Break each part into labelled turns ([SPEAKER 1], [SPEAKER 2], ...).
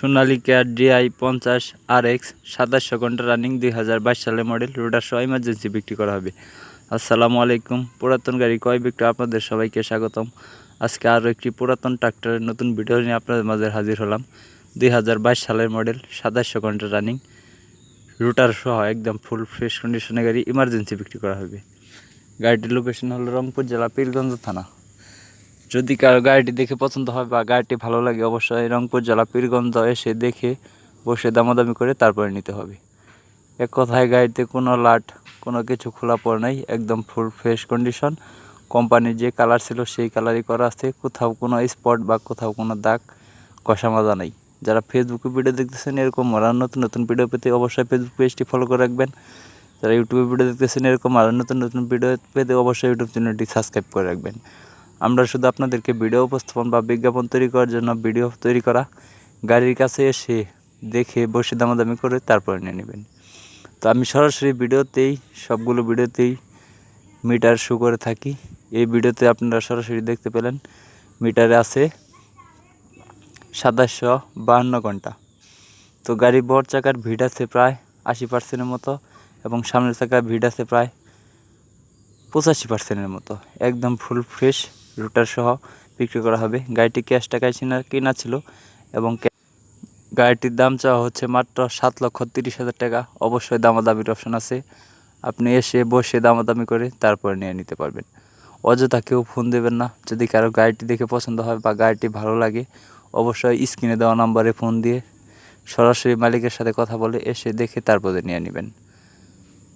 [SPEAKER 1] Sonalika DI পঞ্চাশ আর x সাতাশশো ঘণ্টা রানিং দুই হাজার বাইশ সালের মডেল। রোডার সহ ইমার্জেন্সি বিক্রি করা হবে। আসসালামু আলাইকুম। পুরাতন গাড়ি কয় বিক্রি আপনাদের সবাইকে স্বাগতম। আজকে আরও একটি পুরাতন ট্রাক্টরের নতুন ভিডিও নিয়ে আপনাদের মাঝে হাজির হলাম। দুই হাজার বাইশ সালের মডেল সাতাশশো ঘণ্টা রানিং। রুটার সহ একদম ফুল ফ্রেশ কন্ডিশনে গাড়ি ইমার্জেন্সি বিক্রি করা হবে। গাড়িটির লোকেশন হলো রংপুর জেলা পীরগঞ্জ থানা। যদি কারও গাড়িটি দেখে পছন্দ হয় বা গাড়িটি ভালো লাগে, অবশ্যই রংপুর জেলা পীরগঞ্জ এসে দেখে বসে দামাদামি করে তারপরে নিতে হবে। এক কথায় গাড়িতে কোনো লাট, কোনো কিছু খোলা পড়ে নাই, একদম ফুল ফ্রেশ কন্ডিশন কোম্পানির যে কালার ছিল সেই কালারই করা আছে, কোথাও কোনো স্পট বা কোথাও কোনো দাগ, কষা মাজা নাই। যারা ফেসবুকে ভিডিও দেখতেছেন, এরকম আরও নতুন নতুন ভিডিও পেতে অবশ্যই ফেসবুক পেজটি ফলো করে রাখবেন। যারা ইউটিউবে ভিডিও দেখতেছেন, এরকম আরও নতুন নতুন ভিডিও পেতে অবশ্যই ইউটিউব চ্যানেলটি সাবস্ক্রাইব করে রাখবেন। আমরা শুধু আপনাদেরকে ভিডিও উপস্থাপন বা বিজ্ঞাপন তৈরি করার জন্য ভিডিও তৈরি করা গাড়ির কাছে এসে দেখে বসে দামাদামি করে তারপরে নিয়ে নেবেন। তো আমি সরাসরি ভিডিওতেই, সবগুলো ভিডিওতেই মিটার শো করে থাকি। এই ভিডিওতে আপনারা সরাসরি দেখতে পেলেন, মিটারে আছে সাতাশশো বাহান্ন ঘণ্টা। তো গাড়ি বর চাকার ভিড় আছে প্রায় আশি পার্সেন্টের মতো এবং সামনের চাকার ভিড় আছে প্রায় পঁচাশি পার্সেন্টের মতো। একদম ফুল ফ্রেশ রুটার সহ বিক্রি করা হবে। গাড়িটি ক্যাশ টাকায় কিনা, কেনা ছিল এবং গাড়িটির দাম চাওয়া হচ্ছে মাত্র সাত লক্ষ তিরিশ হাজার টাকা। অবশ্যই দামাদামির অপশন আছে। আপনি এসে বসে দামাদামি করে তারপরে নিয়ে নিতে পারবেন। অযথা কেউ ফোন দেবেন না। যদি কারও গাড়িটি দেখে পছন্দ হয় বা গাড়িটি ভালো লাগে, অবশ্যই স্ক্রিনে দেওয়া নাম্বারে ফোন দিয়ে সরাসরি মালিকের সাথে কথা বলে এসে দেখে তারপরে নিয়ে নেবেন।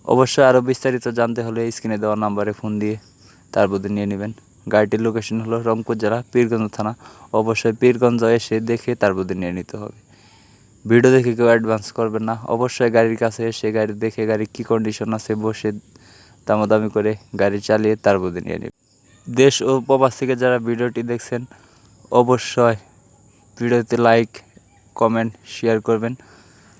[SPEAKER 1] অবশ্যই আরও বিস্তারিত জানতে হলে স্ক্রিনে দেওয়া নাম্বারে ফোন দিয়ে তারপরে নিয়ে নেবেন। গাড়িটির লোকেশন হলো রংপুর জেলা পীরগঞ্জ থানা। অবশ্যই পীরগঞ্জ এসে দেখে তারপরে নিয়ে নিতে হবে। ভিডিও দেখে কেউ অ্যাডভান্স করবেন না। অবশ্যই গাড়ির কাছে এসে গাড়ি দেখে গাড়ি কী কন্ডিশন আছে বসে দামাদামি করে গাড়ি চালিয়ে তারপরে নিয়ে নেবেন দেশ ও প্রবাস থেকে যারা ভিডিওটি দেখছেন, অবশ্যই ভিডিওতে লাইক কমেন্ট শেয়ার করবেন।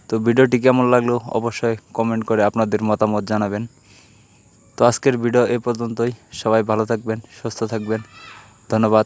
[SPEAKER 1] তো ভিডিওটি কেমন লাগল অবশ্যই কমেন্ট করে আপনাদের মতামত জানাবেন। তো আজকের ভিডিও এ পর্যন্তই। সবাই ভালো থাকবেন সুস্থ থাকবেন। ধন্যবাদ।